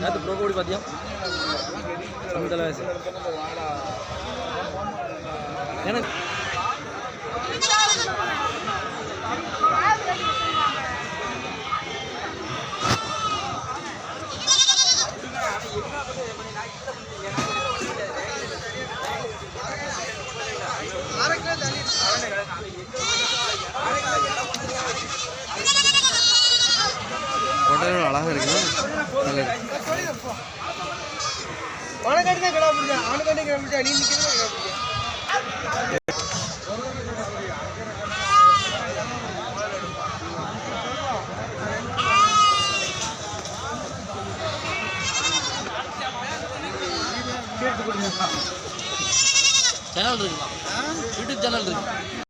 நேற்று ப்ரோ ஓடி பார்த்தியா கம்மி தலைவாசி எனக்கு அழகாக இருக்குண்ணா நல்லது அவனுக்காண்டி தான் கிடா பிடிச்சா அவனுக்காண்டி கிடா பிடிச்சா நீ நிற்கிறது கிடா பிடிச்சா? சேனல் யூடியூப் சேனல் இருக்கு